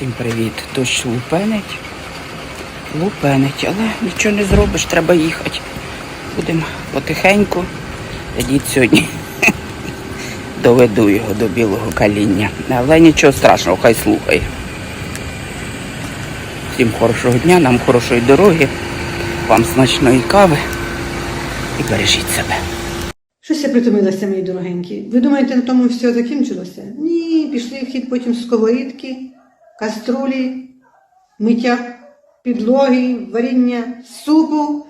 Всім привіт. Дощ лупенить. Лупенить, але нічого не зробиш, треба їхати. Будемо потихеньку. Тоді сьогодні доведу його до білого каління. Але нічого страшного, хай слухає. Всім хорошого дня, нам хорошої дороги, вам смачної кави і бережіть себе. Щось я притомилася, мої дорогенькі. Ви думаєте, на тому все закінчилося? Ні, пішли в хід потім сковорідки, каструлі, миття підлоги, варіння супу.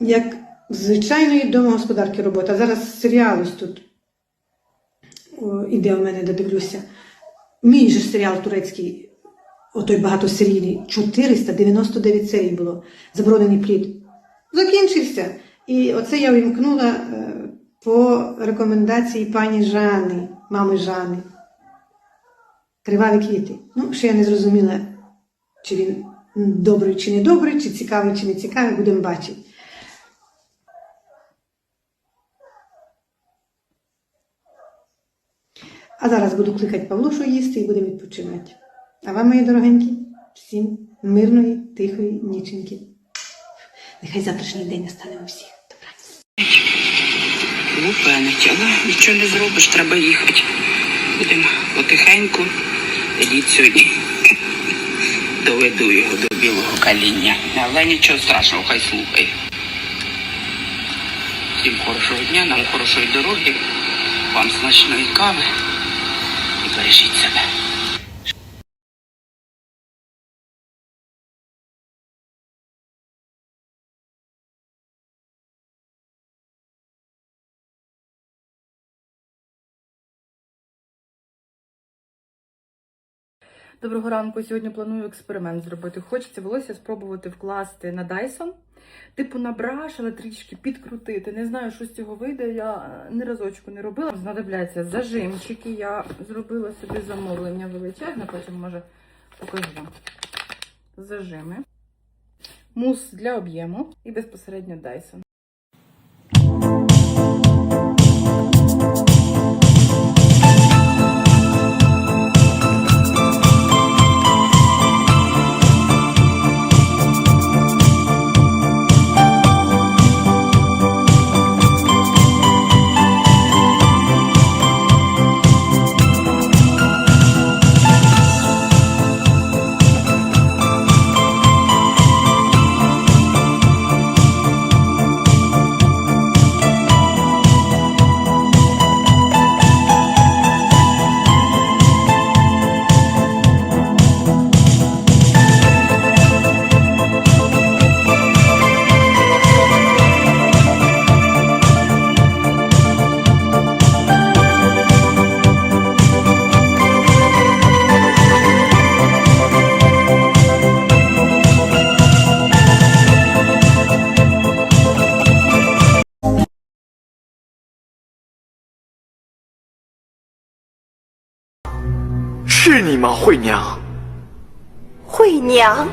Як звичайної домогосподарки робота. Зараз серіал ось тут іде у мене, де дивлюся. Мій же серіал турецький, отой багатосерійний, 499 серій було, заборонений плід. Закінчився. І оце я увімкнула е, по рекомендації пані Жани, мами Жани. Криваві квіти. Ну, ще я не зрозуміла, чи він добрий, чи не добрий, чи цікавий, чи не цікавий, будемо бачити. А зараз буду кликати Павлушу їсти і будемо відпочивати. А вам, мої дорогенькі, всім мирної, тихої ніченьки. Нехай завтрашній день настане у всіх. Лупенить, але нічого не зробиш, треба їхати. Будемо потихеньку. Тоді сьогодні доведу його до білого каління. Але нічого страшного, хай слухає. Всім хорошого дня, нам хорошої дороги, вам смачної кави і бережіть себе. Доброго ранку. Сьогодні планую експеримент зробити. Хочеться волосся спробувати вкласти на Dyson. Типу на браш, але трішки підкрутити. Не знаю, що з цього вийде. Я е, ні разочку не робила. Знадобляться зажимчики. Я зробила собі замовлення величезне, потім може покажу вам. Зажими. Мус для об'єму і безпосередньо Dyson. “吗，惠娘？惠娘，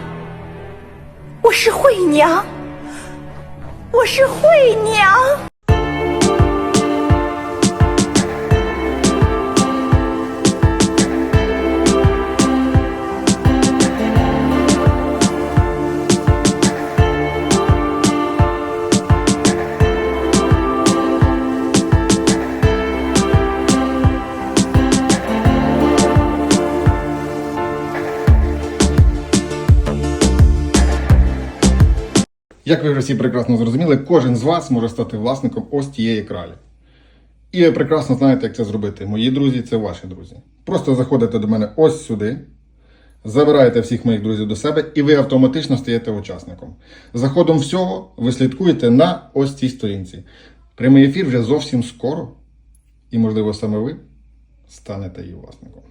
我是惠娘，我是惠娘。Ви вже всі прекрасно зрозуміли, кожен з вас може стати власником ось тієї кралі. І ви прекрасно знаєте, як це зробити. Мої друзі це ваші друзі. Просто заходите до мене ось сюди, забираєте всіх моїх друзів до себе, і ви автоматично стаєте учасником. Заходом всього ви слідкуєте на ось цій сторінці. Прямий ефір вже зовсім скоро, і, можливо, саме ви станете її власником.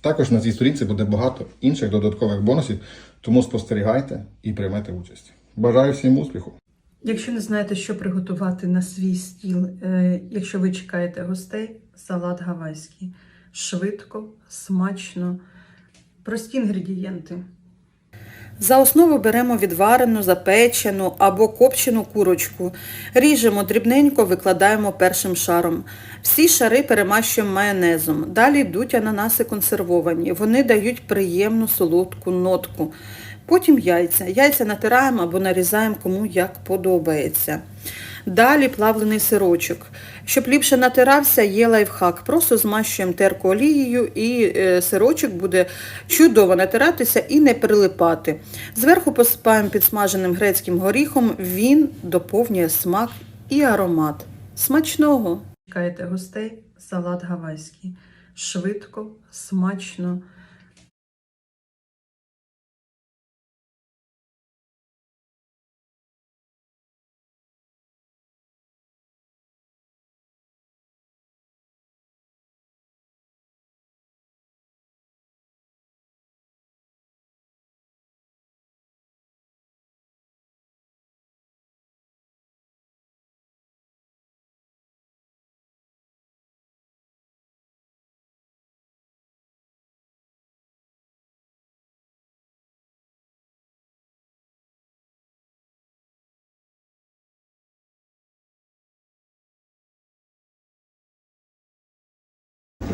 Також на цій сторінці буде багато інших додаткових бонусів, тому спостерігайте і приймете участь. Бажаю всім успіху! Якщо не знаєте, що приготувати на свій стіл, е, якщо ви чекаєте гостей, салат гавайський. Швидко, смачно, прості інгредієнти. За основу беремо відварену, запечену або копчену курочку. Ріжемо дрібненько, викладаємо першим шаром. Всі шари перемащуємо майонезом. Далі йдуть ананаси консервовані. Вони дають приємну солодку нотку. Потім яйця. Яйця натираємо або нарізаємо кому як подобається. Далі плавлений сирочок. Щоб ліпше натирався, є лайфхак. Просто змащуємо терку олією і е, сирочок буде чудово натиратися і не прилипати. Зверху посипаємо підсмаженим грецьким горіхом, він доповнює смак і аромат. Смачного! Чекайте гостей, салат гавайський. Швидко, смачно.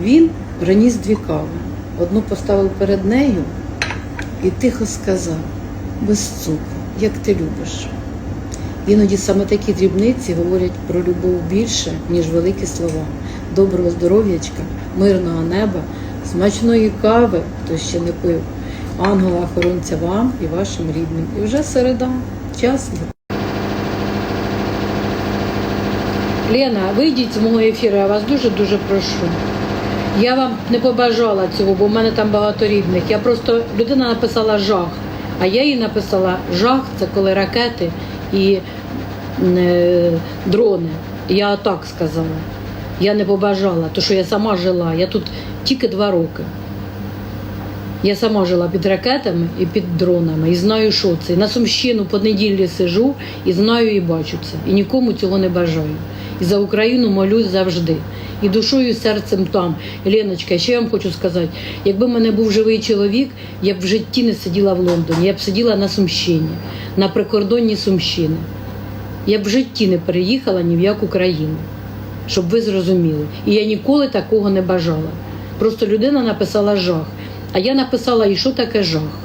Він приніс дві кави. Одну поставив перед нею і тихо сказав, без цукру, як ти любиш. Іноді саме такі дрібниці говорять про любов більше, ніж великі слова. Доброго здоров'ячка, мирного неба, смачної кави, хто ще не пив, ангела-охоронця вам і вашим рідним. І вже середа, час Лена, вийдіть з мого ефіру, я вас дуже-дуже прошу. Я вам не побажала цього, бо в мене там багато рідних. Я просто людина написала жах, а я їй написала жах це коли ракети і е, дрони. Я так сказала. Я не побажала, тому що я сама жила. Я тут тільки два роки. Я сама жила під ракетами і під дронами, і знаю, що це. На Сумщину по неділі сижу і знаю і бачу це. І нікому цього не бажаю. І за Україну молюсь завжди. І душою, і серцем там. Леночка, ще я вам хочу сказати, якби в мене був живий чоловік, я б в житті не сиділа в Лондоні, я б сиділа на Сумщині, на прикордонні Сумщини. Я б в житті не переїхала ні в яку країну, щоб ви зрозуміли. І я ніколи такого не бажала. Просто людина написала жах. А я написала, і що таке жах?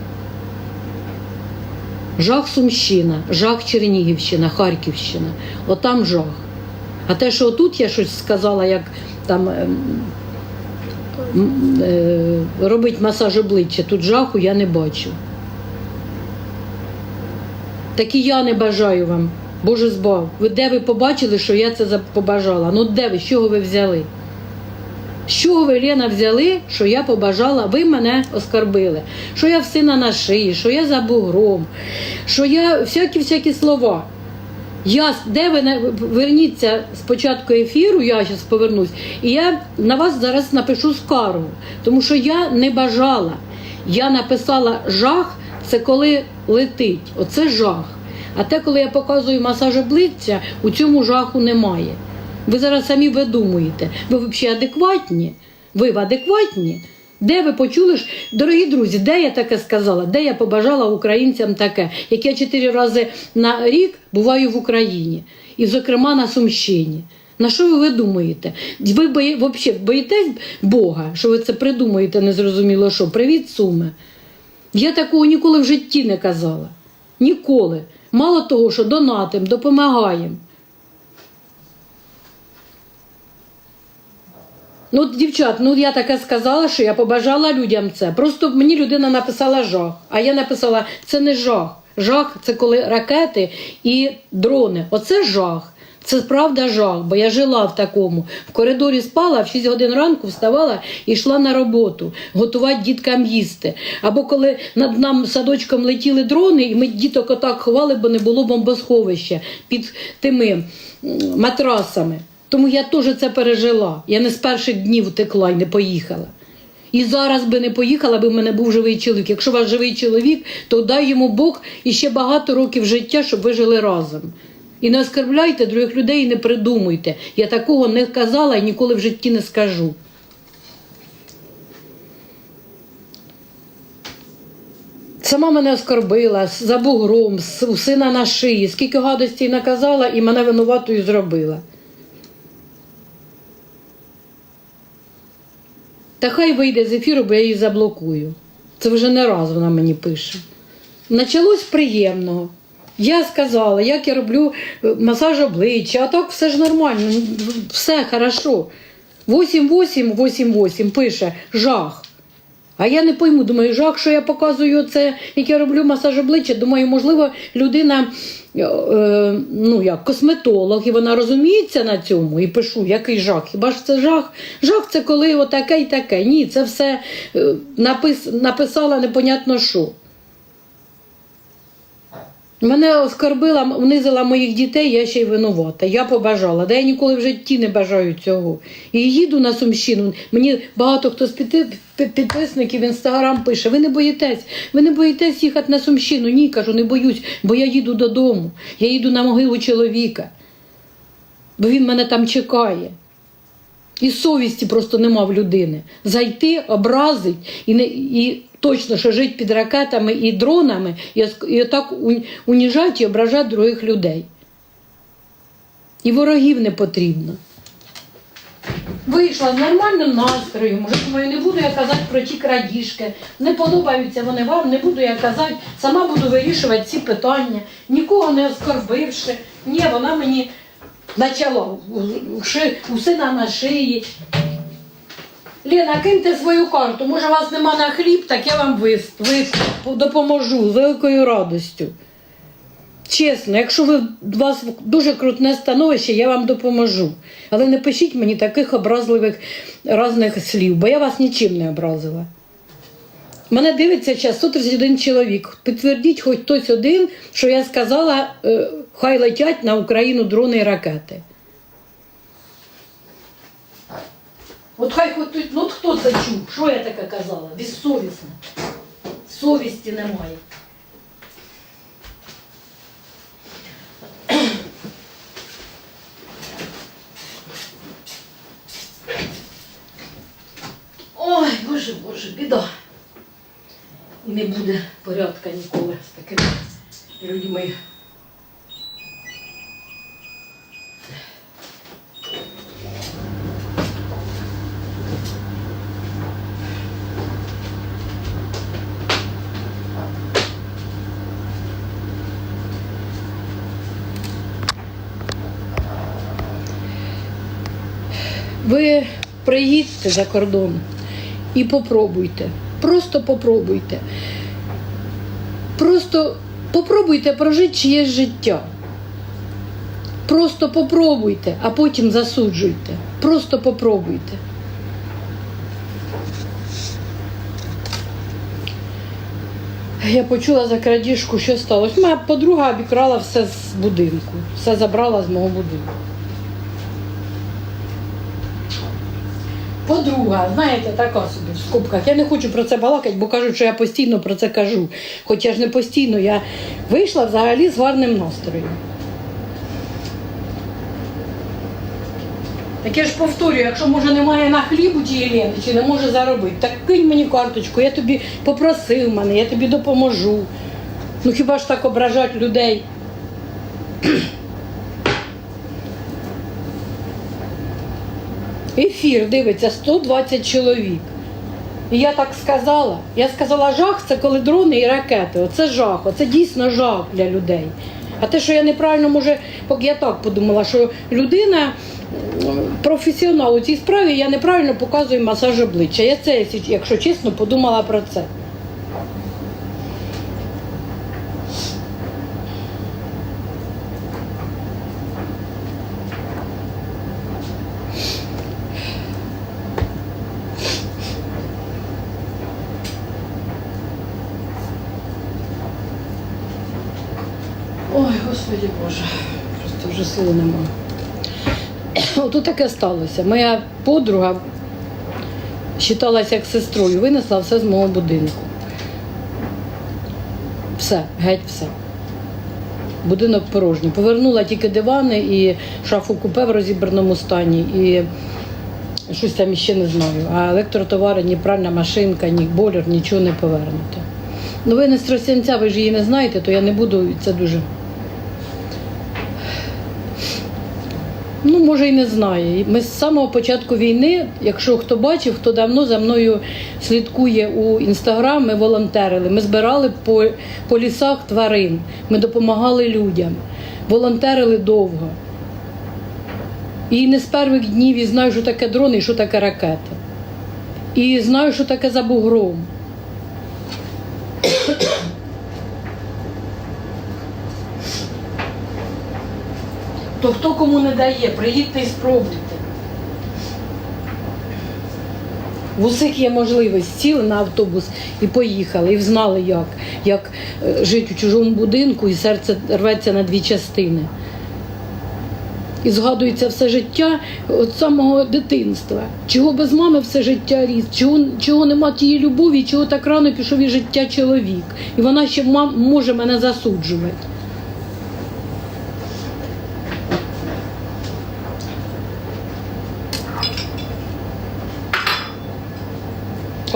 Жах Сумщина, жах Чернігівщина, Харківщина. Отам жах. А те, що отут я щось сказала, як там ем, е, робить масаж обличчя, тут жаху я не бачу. Так і я не бажаю вам. Боже збав. Ви де ви побачили, що я це побажала? Ну де ви? З чого ви взяли? З чого ви, Лена, взяли, що я побажала, ви мене оскорбили, що я в сина на шиї, що я за бугром, що я всякі-всякі слова. Я, де ви на- верніться з початку ефіру, я зараз повернусь, і я на вас зараз напишу скаргу, тому що я не бажала. Я написала жах, це коли летить. Оце жах. А те, коли я показую масаж обличчя, у цьому жаху немає. Ви зараз самі видумуєте. Ви взагалі адекватні? Ви в адекватні? Де ви почули ж, дорогі друзі, де я таке сказала? Де я побажала українцям таке? Як я чотири рази на рік буваю в Україні, і, зокрема, на Сумщині. На що ви видумуєте? Ви бої, взагалі боїтесь Бога, що ви це придумуєте, незрозуміло що? Привіт, суми. Я такого ніколи в житті не казала. Ніколи. Мало того, що донатим, допомагаємо. Ну, дівчат, ну я таке сказала, що я побажала людям це. Просто мені людина написала жах. А я написала, це не жах. Жах це коли ракети і дрони. Оце жах. Це правда жах, бо я жила в такому. В коридорі спала, в 6 годин ранку вставала і йшла на роботу, готувати діткам їсти. Або коли над нам садочком летіли дрони, і ми діток отак ховали, бо не було бомбосховища під тими матрасами. Тому я теж це пережила. Я не з перших днів втекла і не поїхала. І зараз би не поїхала, би в мене був живий чоловік. Якщо у вас живий чоловік, то дай йому Бог іще багато років життя, щоб ви жили разом. І не оскарбляйте других людей і не придумуйте. Я такого не казала і ніколи в житті не скажу. Сама мене оскорбила за бугром, у сина на шиї, скільки гадостей наказала і мене винуватою зробила. Та хай вийде з ефіру, бо я її заблокую. Це вже не раз вона мені пише. Началось приємного. Я сказала, як я роблю е, масаж обличчя, а так все ж нормально, все хорошо. 8-8-8-8 пише жах. А я не пойму, думаю, жах, що я показую це, як я роблю масаж обличчя. Думаю, можливо, людина е, е, ну, як, косметолог, і вона розуміється на цьому і пишу, який жах. Хіба ж це жах? Жах це коли отаке і таке. Ні, це все е, напис, написала непонятно що. Мене оскорбила, унизила моїх дітей, я ще й винувата. Я побажала. Да я ніколи в житті не бажаю цього. І їду на Сумщину. Мені багато хто з підписників в інстаграм пише: ви не боїтесь, ви не боїтесь їхати на Сумщину. Ні, кажу, не боюсь, бо я їду додому. Я їду на могилу чоловіка. Бо він мене там чекає. І совісті просто нема в людини. Зайти, образить і, не, і точно, що жить під ракетами і дронами, і, отак у- уніжать і ображать других людей. І ворогів не потрібно. Вийшла з нормальним настроєм, може, думаю, не буду я казати про ті крадіжки, не подобаються вони вам, не буду я казати, сама буду вирішувати ці питання, нікого не оскорбивши. Ні, вона мені почала у сина на шиї. Лена, киньте свою карту. Може, у вас нема на хліб, так я вам вис, вис, допоможу з великою радістю. Чесно, якщо ви, у вас дуже крутне становище, я вам допоможу. Але не пишіть мені таких образливих різних слів, бо я вас нічим не образила. Мене дивиться зараз 131 чоловік. Підтвердіть хоч хтось один, що я сказала, е, хай летять на Україну дрони і ракети. От хай хоч тут, ну от хто це чув? Що я таке казала? Безсовісно. Совісті немає. Ой, боже, боже, біда. І не буде порядка ніколи з такими людьми. Ви приїдьте за кордон і попробуйте. Просто попробуйте. Просто попробуйте прожити чиєсь життя. Просто попробуйте, а потім засуджуйте. Просто попробуйте. Я почула за крадіжку, що сталося. Моя подруга обікрала все з будинку, все забрала з мого будинку. Подруга, знаєте, така собі в скобках. Я не хочу про це балакати, бо кажуть, що я постійно про це кажу. Хоча ж не постійно, я вийшла взагалі з гарним настроєм. Так я ж повторюю, якщо може немає на хліб у тієї Лени, чи не може заробити, так кинь мені карточку, я тобі попросив мене, я тобі допоможу. Ну хіба ж так ображати людей? Ефір дивиться 120 чоловік. І я так сказала. Я сказала, жах це коли дрони і ракети. Оце жах, оце дійсно жах для людей. А те, що я неправильно, може, поки я так подумала, що людина професіонал у цій справі, я неправильно показую масаж обличчя. Я це, якщо чесно, подумала про це. Ой, господи Боже, просто вже сили нема. Ото таке сталося. Моя подруга вважалася як сестрою, винесла все з мого будинку. Все, геть все. Будинок порожній. Повернула тільки дивани і шафу купе в розібраному стані. І щось там іще не знаю. А електротовари, ні пральна машинка, ні бойлер, нічого не повернуто. Ну ви не з ви ж її не знаєте, то я не буду це дуже. Ну, може, і не знає. Ми з самого початку війни, якщо хто бачив, хто давно за мною слідкує у інстаграм, ми волонтерили. Ми збирали по, по лісах тварин, ми допомагали людям, волонтерили довго. І не з перших днів і знаю, що таке дрони і що таке ракети. І знаю, що таке за бугром. То хто кому не дає, приїдьте і спробуйте. В усіх є можливість, сіли на автобус і поїхали, і знали, як, як е, жити у чужому будинку, і серце рветься на дві частини. І згадується все життя від самого дитинства. Чого без мами все життя ріс, чого, чого нема тієї любові, чого так рано пішов із життя чоловік. І вона ще мам, може мене засуджувати.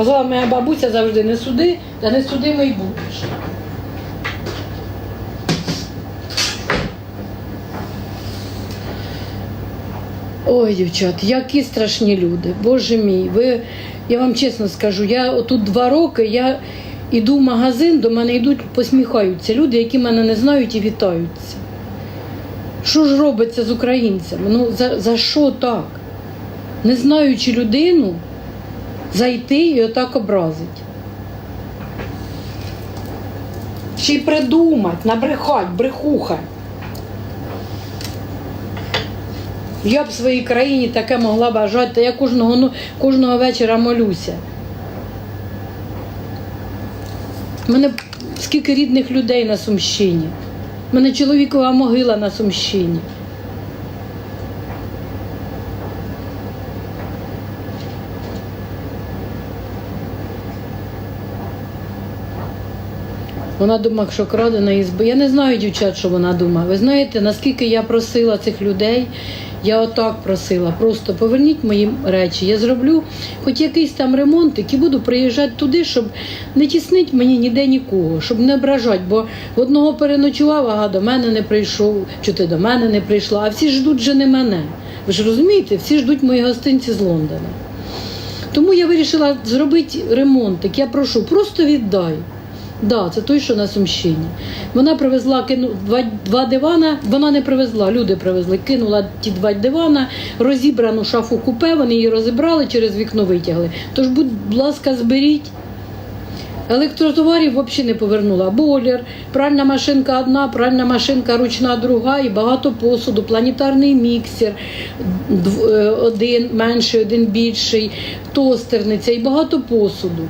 Казала моя бабуся завжди не суди, та не судимий будеш. Ой, дівчат, які страшні люди. Боже мій, ви, я вам чесно скажу, я отут два роки, я іду в магазин, до мене йдуть, посміхаються люди, які мене не знають і вітаються. Що ж робиться з українцями? Ну за, за що так? Не знаючи людину, зайти і отак образить. Ще й придумать, набрехать, брехуха. Я б в своїй країні таке могла бажати, та я кожного, ну, кожного вечора молюся. У мене скільки рідних людей на Сумщині. У мене чоловікова могила на Сумщині. Вона думає, що крадена ізба. Я не знаю, дівчат, що вона думає. Ви знаєте, наскільки я просила цих людей, я отак просила. Просто поверніть мої речі. Я зроблю хоч якийсь там ремонтик і буду приїжджати туди, щоб не тіснить мені ніде нікого, щоб не ображати. Бо одного переночував, ага, до мене не прийшов, чи ти до мене не прийшла, а всі ждуть же не мене. Ви ж розумієте, всі ждуть мої гостинці з Лондона. Тому я вирішила зробити ремонтик. Я прошу, просто віддай. Да, це той, що на Сумщині. Вона привезла кину, два, два дивана, вона не привезла, люди привезли, кинула ті два дивана, розібрану шафу купе, вони її розібрали, через вікно витягли. Тож, будь ласка, зберіть. Електротоварів взагалі не повернула. Бойлер, пральна машинка одна, пральна машинка ручна друга і багато посуду, планетарний міксер, е, один менший, один більший, тостерниця і багато посуду.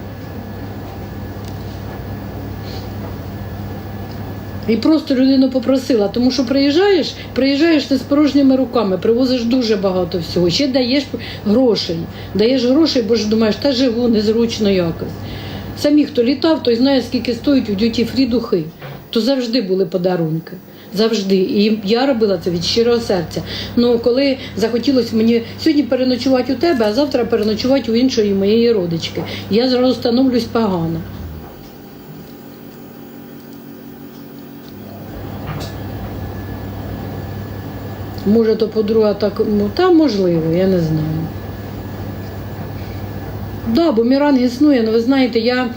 І просто людину попросила, тому що приїжджаєш, приїжджаєш ти з порожніми руками, привозиш дуже багато всього. Ще даєш грошей. Даєш грошей, бо ж думаєш, та живу незручно якось. Самі, хто літав, той знає, скільки стоїть у дюті фрі духи. То завжди були подарунки. Завжди. І я робила це від щирого серця. Ну, коли захотілося мені сьогодні переночувати у тебе, а завтра переночувати у іншої моєї родички, я зразу становлюсь погано. Може, то подруга так, ну, та можливо, я не знаю. Да, бумеранг існує, але ви знаєте, я,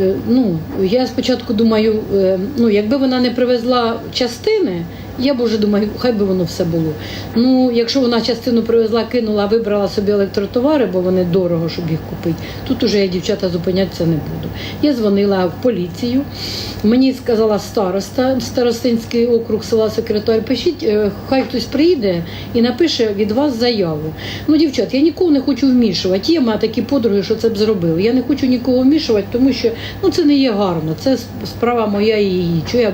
е, ну, я спочатку думаю, е, ну, якби вона не привезла частини, я б вже думаю, хай би воно все було. Ну, якщо вона частину привезла, кинула, вибрала собі електротовари, бо вони дорого, щоб їх купити, тут уже я дівчата зупинятися не буду. Я дзвонила в поліцію, мені сказала староста, старостинський округ села секретар, пишіть, е, хай хтось приїде і напише від вас заяву. Ну, дівчат, я нікого не хочу вмішувати. Є в такі подруги, що це б зробили. Я не хочу нікого вмішувати, тому що ну, це не є гарно. Це справа моя і її. Чого я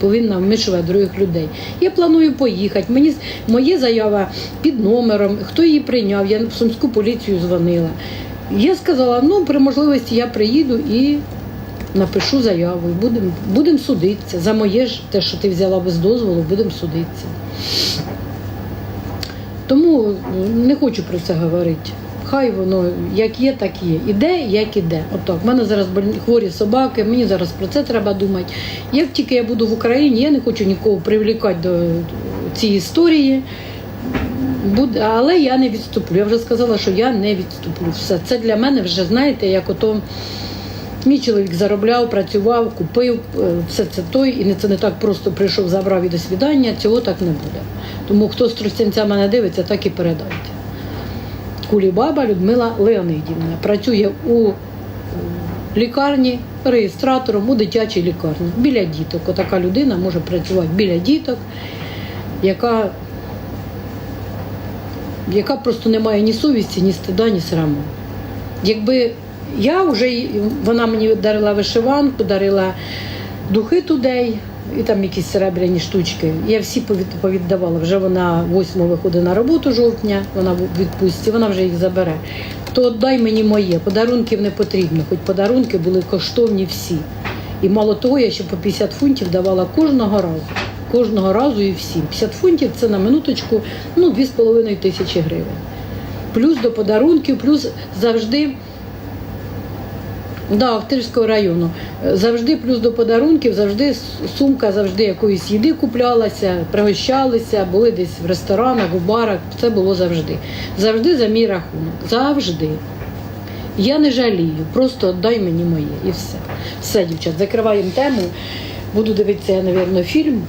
повинна вмішувати других людей? Я планую поїхати. Мені моє заява під номером, хто її прийняв, я в сумську поліцію дзвонила. Я сказала, ну при можливості я приїду і напишу заяву. Будемо будем судитися. За моє ж те, що ти взяла без дозволу, будемо судитися. Тому не хочу про це говорити. Хай воно як є, так є. Іде, як іде. Отак. У мене зараз хворі собаки, мені зараз про це треба думати. Як тільки я буду в Україні, я не хочу нікого привлікати до цієї історії. Буде, але я не відступлю. Я вже сказала, що я не відступлю. Все. Це для мене вже, знаєте, як ото мій чоловік заробляв, працював, купив, е, все це той, і не- це не так просто прийшов, забрав і до свідання. Цього так не буде. Тому хто з Тростянця мене дивиться, так і передайте. Кулібаба Людмила Леонидівна працює у лікарні реєстратором у дитячій лікарні біля діток. Отака людина може працювати біля діток, яка, яка просто не має ні совісті, ні стида, ні сраму. Якби я вже вона мені дарила вишиванку, дарила духи тудей і там якісь серебряні штучки. Я всі повіддавала. Вже вона 8 виходить на роботу жовтня, вона в відпустці, вона вже їх забере. То дай мені моє, подарунків не потрібно, хоч подарунки були коштовні всі. І мало того, я ще по 50 фунтів давала кожного разу. Кожного разу і всім. 50 фунтів це на минуточку ну, 2,5 тисячі гривень. Плюс до подарунків, плюс завжди. Да, Охтирського району. Завжди плюс до подарунків, завжди сумка, завжди якоїсь їди куплялася, пригощалися, були десь в ресторанах, у барах. Це було завжди. Завжди за мій рахунок. Завжди. Я не жалію, просто дай мені моє і все. Все, дівчат, закриваємо тему. Буду дивитися, я, фільм.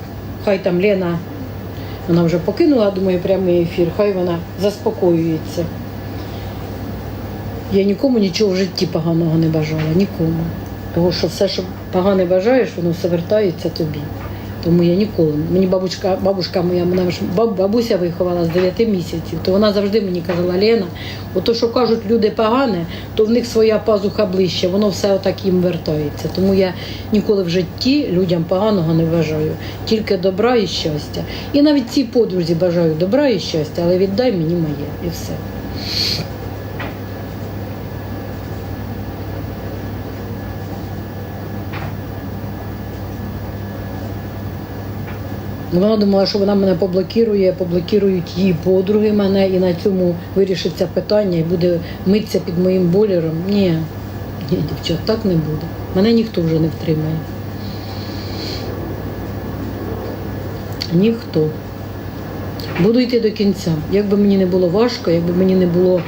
Хай там Лена, вона вже покинула, думаю, прямий ефір, хай вона заспокоюється. Я нікому нічого в житті поганого не бажала, нікому. Тому що все, що погане бажаєш, воно все вертається тобі. Тому я ніколи. Мені бабушка, бабушка моя, ж бабуся виховала з 9 місяців, то вона завжди мені казала, Лена, ото що кажуть люди погане, то в них своя пазуха ближче, воно все отак їм вертається. Тому я ніколи в житті людям поганого не бажаю, тільки добра і щастя. І навіть цій подрузі бажаю добра і щастя, але віддай мені моє і все. Вона думала, що вона мене поблокірує, поблокірують її подруги мене, і на цьому вирішиться питання і буде митися під моїм болером. Ні, ні, дівчат, так не буде. Мене ніхто вже не втримає. Ніхто. Буду йти до кінця. Як би мені не було важко, якби мені не було.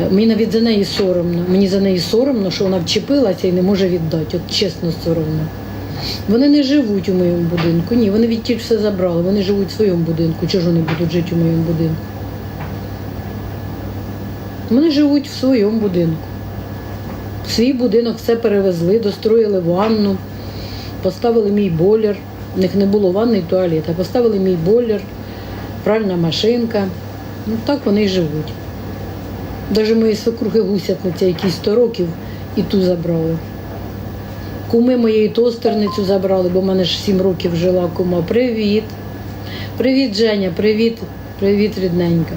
е, Мені навіть за неї соромно. Мені за неї соромно, що вона вчепилася і не може віддати. От чесно соромно. Вони не живуть у моєму будинку. Ні, вони відтіль все забрали. Вони живуть в своєму будинку. Чого ж вони будуть жити у моєму будинку? Вони живуть в своєму будинку. В свій будинок все перевезли, достроїли ванну, поставили мій бойлер. У них не було ванни і туалета. Поставили мій бойлер, пральна машинка. Ну так вони й живуть. Навіть мої свекрухи гусятниця, які 100 років, і ту забрали. Куми моєї тостерницю забрали, бо в мене ж 7 років жила кума. Привіт. Привіт, Женя, привіт, привіт, рідненька.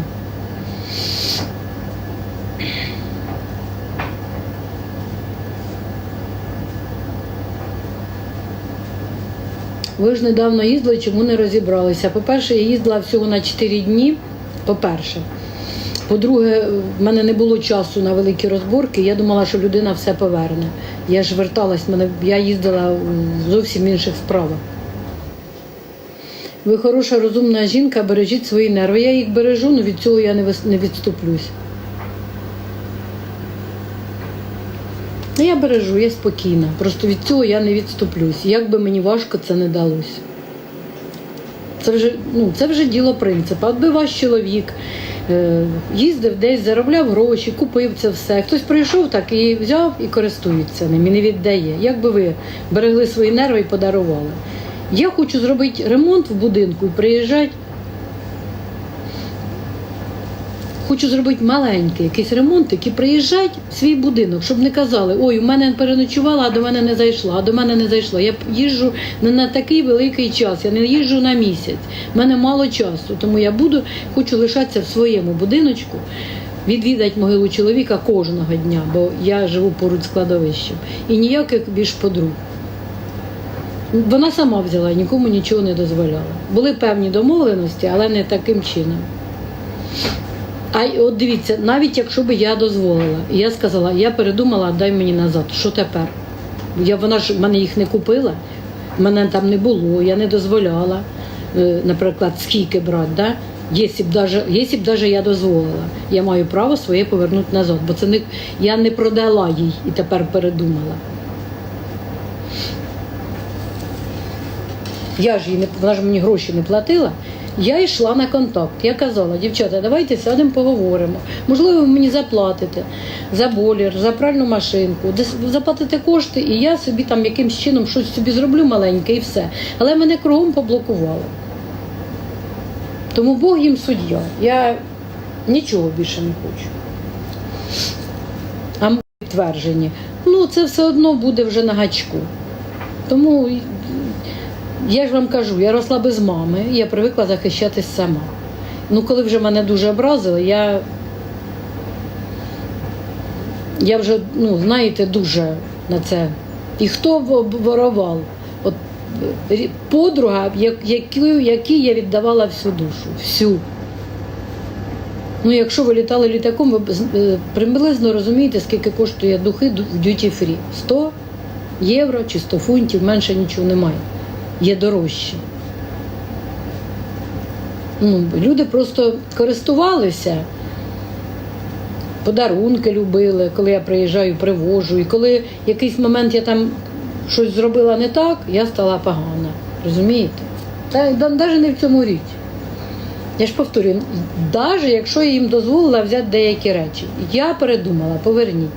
Ви ж недавно їздили, чому не розібралися? По-перше, я їздила всього на 4 дні. По-перше. По-друге, в мене не було часу на великі розборки. Я думала, що людина все поверне. Я ж верталась, мене, я їздила в зовсім інших справах. Ви хороша, розумна жінка, бережіть свої нерви. Я їх бережу, але від цього я не, відступлюсь. Ну, Я бережу, я спокійна. Просто від цього я не відступлюсь. Як би мені важко це не далося. Це вже, ну, це вже діло принципу. От би ваш чоловік їздив десь, заробляв гроші, купив це все. Хтось прийшов так і взяв і користується ним, і не віддає. Як би ви берегли свої нерви і подарували? Я хочу зробити ремонт в будинку і приїжджати. Хочу зробити маленький якийсь ремонтик і приїжджати в свій будинок, щоб не казали, ой, у мене переночувала, а до мене не зайшла, а до мене не зайшла. Я їжджу не на такий великий час, я не їжджу на місяць. У мене мало часу, тому я буду, хочу лишатися в своєму будиночку, відвідати могилу чоловіка кожного дня, бо я живу поруч з кладовищем. І ніяких більш подруг. Вона сама взяла, нікому нічого не дозволяла. Були певні домовленості, але не таким чином. А от дивіться, навіть якщо би я дозволила, я сказала, я передумала, дай мені назад. Що тепер? Я, вона ж мене їх не купила, мене там не було, я не дозволяла, е, наприклад, скільки брати. Да? Якщо б даже я дозволила, я маю право своє повернути назад, бо це не я не продала їй і тепер передумала. Я ж їй не вона ж мені гроші не платила. Я йшла на контакт. Я казала, дівчата, давайте сядемо, поговоримо. Можливо, ви мені заплатите за болір, за пральну машинку, заплатите кошти, і я собі там якимсь чином щось собі зроблю маленьке і все. Але мене кругом поблокували. Тому Бог їм суддя. Я нічого більше не хочу. А ми підтверджені. Ну, це все одно буде вже на гачку. Тому я ж вам кажу, я росла без мами, я привикла захищатись сама. Ну, коли вже мене дуже образили, я, я вже, ну, знаєте, дуже на це. І хто в- ворував? От е, подруга, якій я віддавала всю душу, всю. Ну, якщо ви літали літаком, ви е, приблизно розумієте, скільки коштує духи ду- в duty free. 100 євро чи 100 фунтів, менше нічого немає. Є дорожче. Ну, люди просто користувалися, подарунки любили, коли я приїжджаю, привожу. І коли якийсь момент я там щось зробила не так, я стала погана. Розумієте? Навіть не в цьому річ. Я ж повторюю, навіть якщо я їм дозволила взяти деякі речі, я передумала, поверніть.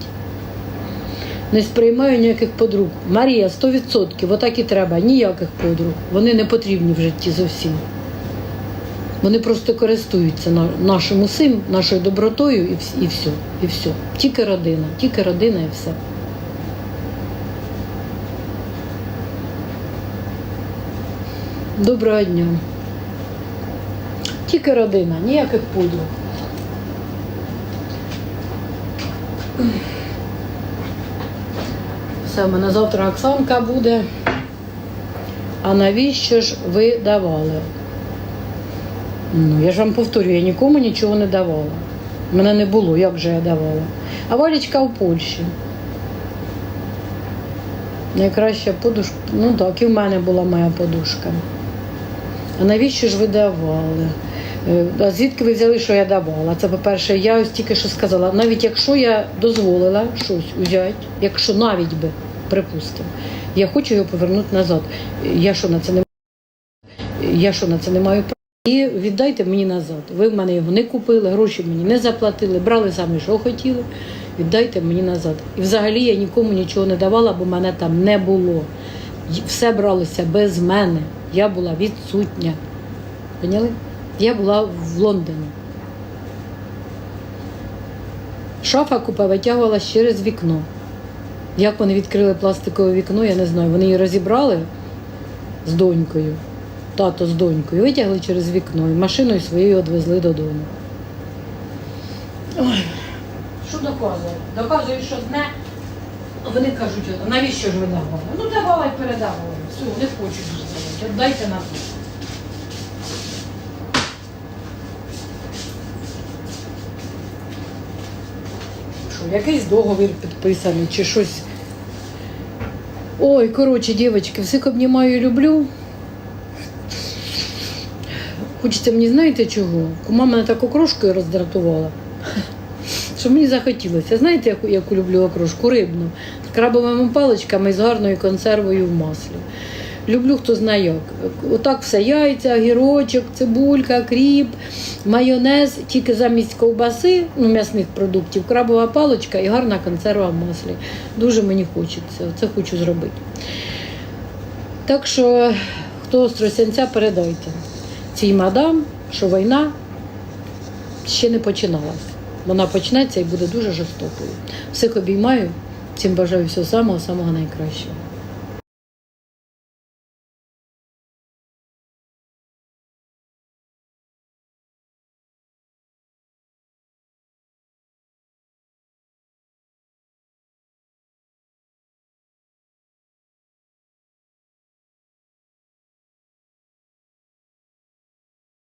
Не сприймаю ніяких подруг. Марія, 100%, отак і треба, ніяких подруг. Вони не потрібні в житті зовсім. Вони просто користуються нашим усім, нашою добротою і, і все. І все. Тільки родина, тільки родина і все. Доброго дня. Тільки родина, ніяких подруг. Все, в мене завтра Оксанка буде. А навіщо ж ви давали? Ну, я ж вам повторюю, я нікому нічого не давала. Мене не було, як же я давала. А Валічка в Польщі. Найкраща подушка. Ну так, і в мене була моя подушка. А навіщо ж ви давали? Е, А звідки ви взяли, що я давала? Це, по-перше, я ось тільки що сказала, навіть якщо я дозволила щось взяти, якщо навіть би, припустимо, я хочу його повернути назад. Я що на це не я що на це не маю права? І віддайте мені назад. Ви в мене його не купили, гроші мені не заплатили, брали самі, що хотіли. Віддайте мені назад. І взагалі я нікому нічого не давала, бо мене там не було. Все бралося без мене. Я була відсутня. Поняли? Я була в Лондоні. Шафа купа витягувалась через вікно. Як вони відкрили пластикове вікно, я не знаю. Вони її розібрали з донькою, тато з донькою, витягли через вікно і машиною своєю відвезли додому. Ой, що доказує? Доказує, що одне. Вони кажуть, навіщо ж ви давали? Ну давала і передавала. Все, не хочу. Дайте нам. Якийсь договір підписаний чи щось. Ой, коротше, дівчатки, всіх обнімаю і люблю. Хочеться мені, знаєте чого? Кума мене так окрошкою роздратувала. Що мені захотілося. Знаєте, яку, яку люблю окрошку? Рибну. З крабовими паличками і з гарною консервою в маслі. Люблю, хто знає. Отак все яйця, гірочок, цибулька, кріп, майонез, тільки замість ковбаси, ну, м'ясних продуктів, крабова паличка і гарна консерва в маслі. Дуже мені хочеться. Це хочу зробити. Так що, хто з Тросянця, передайте цій мадам, що війна ще не починалася. Вона почнеться і буде дуже жорстокою. Всіх обіймаю, всім бажаю всього самого, самого найкращого.